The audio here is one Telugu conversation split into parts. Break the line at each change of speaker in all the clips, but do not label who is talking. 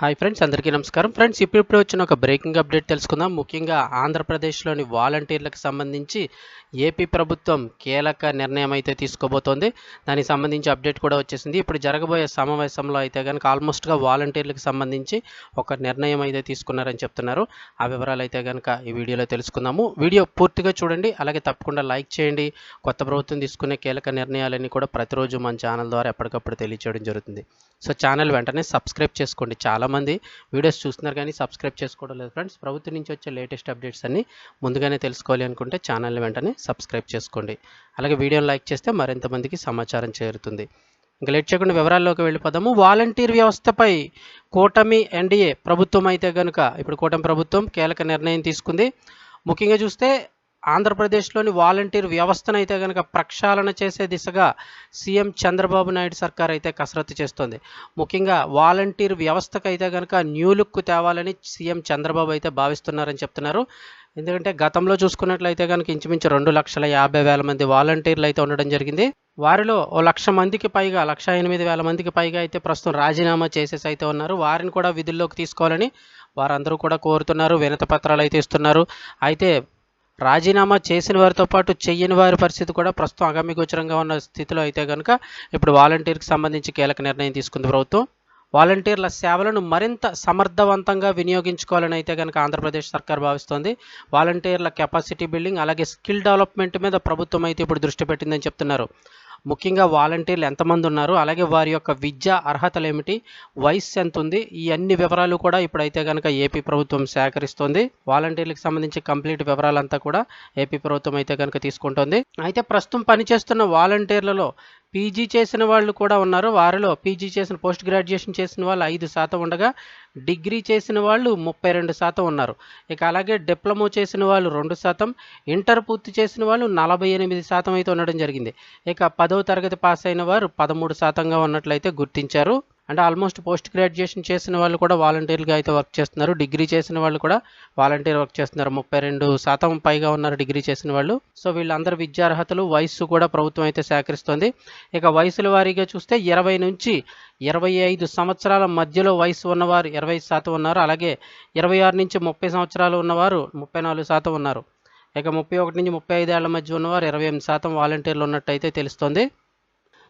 హాయ్ ఫ్రెండ్స్ అందరికీ నమస్కారం. ఫ్రెండ్స్ ఇప్పుడిప్పుడు వచ్చిన ఒక బ్రేకింగ్ అప్డేట్ తెలుసుకుందాం. ముఖ్యంగా ఆంధ్రప్రదేశ్లోని వాలంటీర్లకు సంబంధించి ఏపీ ప్రభుత్వం కీలక నిర్ణయం అయితే తీసుకోబోతోంది. దానికి సంబంధించి అప్డేట్ కూడా వచ్చేసింది. ఇప్పుడు జరగబోయే సమావేశంలో అయితే కనుక ఆల్మోస్ట్గా వాలంటీర్లకు సంబంధించి ఒక నిర్ణయం అయితే తీసుకున్నారని చెప్తున్నారు. ఆ వివరాలు అయితే కనుక ఈ వీడియోలో తెలుసుకుందాము. వీడియో పూర్తిగా చూడండి. అలాగే తప్పకుండా లైక్ చేయండి. కొత్త ప్రభుత్వం తీసుకునే కీలక నిర్ణయాలన్నీ కూడా ప్రతిరోజు మన ఛానల్ ద్వారా ఎప్పటికప్పుడు తెలియచేయడం జరుగుతుంది. సో ఛానల్ వెంటనే సబ్స్క్రైబ్ చేసుకోండి. చాలా చాలామంది వీడియోస్ చూస్తున్నారు కానీ సబ్స్క్రైబ్ చేసుకోవడం లేదు ఫ్రెండ్స్. ప్రభుత్వం నుంచి వచ్చే లేటెస్ట్ అప్డేట్స్ అన్ని ముందుగానే తెలుసుకోవాలి అనుకుంటే ఛానల్ని వెంటనే సబ్స్క్రైబ్ చేసుకోండి. అలాగే వీడియోని లైక్ చేస్తే మరింత మందికి సమాచారం చేరుతుంది. ఇంకా లేట్ చేయకుండా వివరాల్లోకి వెళ్ళిపోదాము. వాలంటీర్ వ్యవస్థపై కూటమి ఎన్డీఏ ప్రభుత్వం అయితే కనుక ఇప్పుడు కూటమి ప్రభుత్వం కీలక నిర్ణయం తీసుకుంది. ముఖ్యంగా చూస్తే ఆంధ్రప్రదేశ్లోని వాలంటీర్ వ్యవస్థను అయితే కనుక ప్రక్షాళన చేసే దిశగా సీఎం చంద్రబాబు నాయుడు సర్కార్ అయితే కసరత్తు చేస్తుంది. ముఖ్యంగా వాలంటీర్ వ్యవస్థకు అయితే కనుక న్యూ లుక్ తేవాలని సీఎం చంద్రబాబు అయితే భావిస్తున్నారని చెప్తున్నారు. ఎందుకంటే గతంలో చూసుకున్నట్లయితే కనుక ఇంచుమించు రెండు లక్షల యాభై వేల మంది వాలంటీర్లు అయితే ఉండడం జరిగింది. వారిలో ఓ లక్ష మందికి పైగా లక్ష ఎనిమిది వేల మందికి పైగా అయితే ప్రస్తుతం రాజీనామా చేసేసి అయితే ఉన్నారు. వారిని కూడా విధుల్లోకి తీసుకోవాలని వారందరూ కూడా కోరుతున్నారు. వినత పత్రాలు అయితే ఇస్తున్నారు. అయితే రాజీనామా చేసిన వారితో పాటు చెయ్యని వారి పరిస్థితి కూడా ప్రస్తుతం అగమ్యగోచరంగా ఉన్న స్థితిలో అయితే కనుక ఇప్పుడు వాలంటీర్కి సంబంధించి కీలక నిర్ణయం తీసుకుంది ప్రభుత్వం. వాలంటీర్ల సేవలను మరింత సమర్థవంతంగా వినియోగించుకోవాలని అయితే కనుక ఆంధ్రప్రదేశ్ సర్కార్ భావిస్తోంది. వాలంటీర్ల కెపాసిటీ బిల్డింగ్ అలాగే స్కిల్ డెవలప్మెంట్ మీద ప్రభుత్వం అయితే ఇప్పుడు దృష్టి పెట్టిందని చెప్తున్నారు. ముఖ్యంగా వాలంటీర్లు ఎంతమంది ఉన్నారు అలాగే వారి యొక్క విద్యా అర్హతలు ఏమిటి వయస్సు ఎంత ఉంది ఈ అన్ని వివరాలు కూడా ఇప్పుడైతే కనుక ఏపీ ప్రభుత్వం సేకరిస్తోంది. వాలంటీర్లకు సంబంధించి కంప్లీట్ వివరాలంతా కూడా ఏపీ ప్రభుత్వం అయితే కనుక తీసుకుంటోంది. అయితే ప్రస్తుతం పనిచేస్తున్న వాలంటీర్లలో పీజీ చేసిన వాళ్ళు కూడా ఉన్నారు. వారిలో పీజీ చేసిన పోస్ట్ గ్రాడ్యుయేషన్ చేసిన వాళ్ళు ఐదు శాతం ఉండగా డిగ్రీ చేసిన వాళ్ళు ముప్పై రెండు శాతం ఉన్నారు. ఇక అలాగే డిప్లొమా చేసిన వాళ్ళు రెండు శాతం ఇంటర్ పూర్తి చేసిన వాళ్ళు నలభై ఎనిమిది శాతం అయితే ఉండడం జరిగింది. ఇక పదవ తరగతి పాస్ అయిన వారు పదమూడు శాతంగా ఉన్నట్లయితే గుర్తించారు. అంటే ఆల్మోస్ట్ పోస్ట్ గ్రాడ్యుయేషన్ చేసిన వాళ్ళు కూడా వాలంటీర్గా అయితే వర్క్ చేస్తున్నారు. డిగ్రీ చేసిన వాళ్ళు కూడా వాలంటీర్ వర్క్ చేస్తున్నారు. ముప్పై రెండు శాతం పైగా ఉన్నారు డిగ్రీ చేసిన వాళ్ళు. సో వీళ్ళందరి విద్యార్హతలు వయస్సు కూడా ప్రభుత్వం అయితే సేకరిస్తోంది. ఇక వయసుల వారీగా చూస్తే ఇరవై నుంచి ఇరవై ఐదు సంవత్సరాల మధ్యలో వయసు ఉన్నవారు ఇరవై శాతం ఉన్నారు. అలాగే ఇరవై ఆరు నుంచి ముప్పై సంవత్సరాలు ఉన్నవారు ముప్పై నాలుగు శాతం ఉన్నారు. ఇక ముప్పై ఒకటి నుంచి ముప్పై ఐదు ఏళ్ళ మధ్య ఉన్నవారు ఇరవై ఎనిమిది శాతం వాలంటీర్లు ఉన్నట్టయితే తెలుస్తోంది.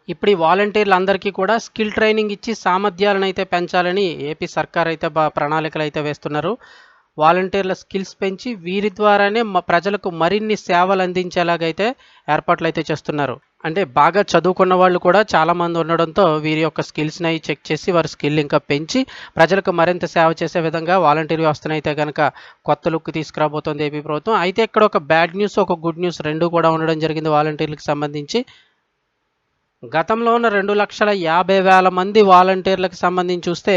ఇప్పుడు ఈ వాలంటీర్లు అందరికీ కూడా స్కిల్ ట్రైనింగ్ ఇచ్చి సామర్థ్యాలను అయితే పెంచాలని ఏపీ సర్కార్ అయితే బా ప్రణాళికలు అయితే వేస్తున్నారు. వాలంటీర్ల స్కిల్స్ పెంచి వీరి ద్వారానే మ- ప్రజలకు మరిన్ని సేవలు అందించేలాగైతే ఏర్పాట్లు అయితే చేస్తున్నారు. అంటే బాగా చదువుకున్న వాళ్ళు కూడా చాలామంది ఉండడంతో వీరి యొక్క స్కిల్స్ని అవి చెక్ చేసి వారి స్కిల్ ఇంకా పెంచి ప్రజలకు మరింత సేవ చేసే విధంగా వాలంటీర్ వ్యవస్థను అయితే కనుక కొత్త లుక్ తీసుకురాబోతోంది ఏపీ ప్రభుత్వం. అయితే ఇక్కడ ఒక బ్యాడ్ న్యూస్ ఒక గుడ్ న్యూస్ రెండు కూడా ఉండడం జరిగింది వాలంటీర్లకు సంబంధించి. గతంలో ఉన్న రెండు లక్షల యాభై వేల మంది వాలంటీర్లకు సంబంధించి చూస్తే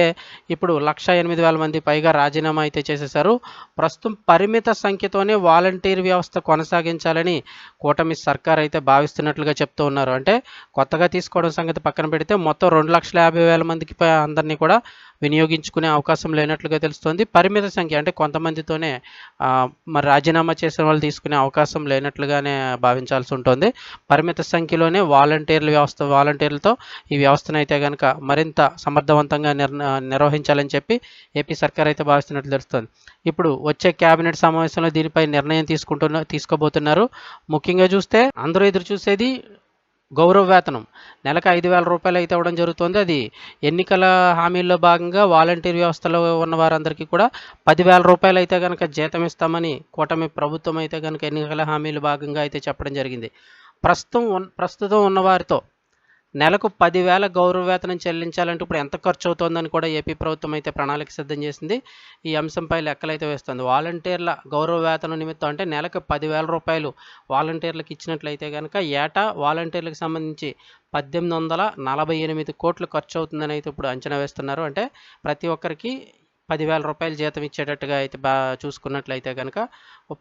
ఇప్పుడు లక్ష ఎనిమిది వేల మంది పైగా రాజీనామా అయితే చేసేశారు. ప్రస్తుతం పరిమిత సంఖ్యతోనే వాలంటీర్ వ్యవస్థ కొనసాగించాలని కూటమి సర్కార్ అయితే భావిస్తున్నట్లుగా చెప్తూ ఉన్నారు. అంటే కొత్తగా తీసుకోవడం సంగతి పక్కన పెడితే మొత్తం రెండు లక్షల యాభై వేల మందికి పై అందరినీ కూడా వినియోగించుకునే అవకాశం లేనట్లుగా తెలుస్తోంది. పరిమిత సంఖ్య అంటే కొంతమందితోనే మరి రాజీనామా చేసిన వాళ్ళు తీసుకునే అవకాశం లేనట్లుగానే భావించాల్సి ఉంటుంది. పరిమిత సంఖ్యలోనే వాలంటీర్ల వ్యవస్థ వాలంటీర్లతో ఈ వ్యవస్థను అయితే కనుక మరింత సమర్థవంతంగా నిర్ణ నిర్వహించాలని చెప్పి ఏపీ సర్కార్ అయితే భావిస్తున్నట్లు తెలుస్తుంది. ఇప్పుడు వచ్చే కేబినెట్ సమావేశంలో దీనిపై నిర్ణయం తీసుకుంటున్న తీసుకోబోతున్నారు. ముఖ్యంగా చూస్తే అందరూ ఎదురు చూసేది గౌరవ వేతనం నెలకు ఐదు వేల రూపాయలు అయితే ఇవ్వడం జరుగుతుంది. అది ఎన్నికల హామీల్లో భాగంగా వాలంటీర్ వ్యవస్థలో ఉన్న వారందరికీ కూడా పదివేల రూపాయలు అయితే కనుక జీతం ఇస్తామని కూటమి ప్రభుత్వం అయితే కనుక ఎన్నికల హామీల భాగంగా అయితే చెప్పడం జరిగింది. ప్రస్తుతం ఉన్- ప్రస్తుతం ఉన్నవారితో నెలకు పదివేల గౌరవ వేతనం చెల్లించాలంటే ఇప్పుడు ఎంత ఖర్చు అవుతోందని కూడా ఏపీ ప్రభుత్వం అయితే ప్రణాళిక సిద్ధం చేసింది. ఈ అంశంపై లెక్కలైతే వేస్తుంది. వాలంటీర్ల గౌరవ వేతనం నిమిత్తం అంటే నెలకు పదివేల రూపాయలు వాలంటీర్లకు ఇచ్చినట్లయితే కనుక ఏటా వాలంటీర్లకు సంబంధించి పద్దెనిమిది వందల నలభై ఎనిమిది కోట్లు ఖర్చు అవుతుందని అయితే ఇప్పుడు అంచనా వేస్తున్నారు. అంటే ప్రతి ఒక్కరికి పదివేల రూపాయలు జీతం ఇచ్చేటట్టుగా అయితే బా చూసుకున్నట్లయితే కనుక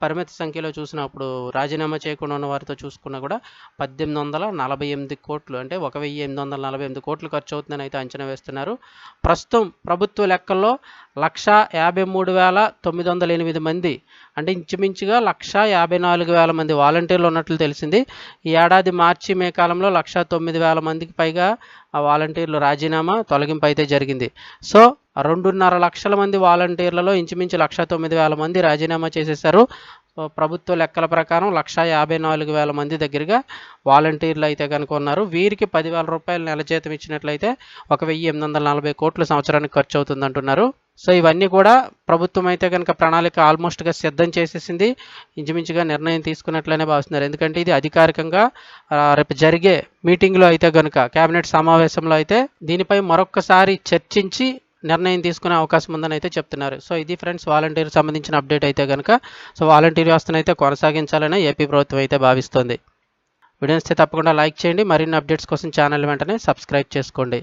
పరిమిత సంఖ్యలో చూసినప్పుడు రాజీనామా చేయకుండా ఉన్న వారితో చూసుకున్నా కూడా పద్దెనిమిది వందల నలభై ఎనిమిది కోట్లు అంటే ఒక వెయ్యి ఎనిమిది వందల నలభై ఎనిమిది కోట్లు ఖర్చు అవుతుందని అయితే అంచనా వేస్తున్నారు. ప్రస్తుతం ప్రభుత్వ లెక్కల్లో లక్ష యాభై మూడు వేల తొమ్మిది వందల ఎనిమిది మంది అంటే ఇంచుమించుగా లక్ష యాభై నాలుగు వేల మంది వాలంటీర్లు ఉన్నట్లు తెలిసింది. ఈ ఏడాది మార్చి మే కాలంలో లక్ష తొమ్మిది వేల మందికి పైగా ఆ వాలంటీర్లు రాజీనామా తొలగింపు అయితే జరిగింది. సో రెండున్నర లక్షల మంది వాలంటీర్లలో ఇంచుమించు లక్ష తొమ్మిది వేల మంది రాజీనామా చేసేశారు. ప్రభుత్వ లెక్కల ప్రకారం లక్ష యాభై నాలుగు వేల మంది దగ్గరగా వాలంటీర్లు అయితే కనుక ఉన్నారు. వీరికి పదివేల రూపాయలు నెల జీతం ఇచ్చినట్లయితే ఒక వెయ్యి ఎనిమిది వందల నలభై కోట్లు సంవత్సరానికి ఖర్చు అవుతుంది అంటున్నారు సో ఇవన్నీ కూడా ప్రభుత్వం అయితే కనుక ప్రణాళిక ఆల్మోస్ట్గా సిద్ధం చేసేసింది. ఇంచుమించుగా నిర్ణయం తీసుకున్నట్లనే భావిస్తున్నారు. ఎందుకంటే ఇది అధికారికంగా రేపు జరిగే మీటింగ్లో అయితే కనుక కేబినెట్ సమావేశంలో అయితే దీనిపై మరొక్కసారి చర్చించి నిర్ణయం తీసుకునే అవకాశం ఉందని అయితే చెప్తున్నారు. సో ఇది ఫ్రెండ్స్ వాలంటీర్ సంబంధించిన అప్డేట్ అయితే కనుక సో వాలంటీర్ వ్యవస్థను అయితే కొనసాగించాలని ఏపీ ప్రభుత్వం అయితే భావిస్తోంది. వీడియోస్తే తప్పకుండా లైక్ చేయండి. మరిన్ని అప్డేట్స్ కోసం ఛానల్ వెంటనే సబ్స్క్రైబ్ చేసుకోండి.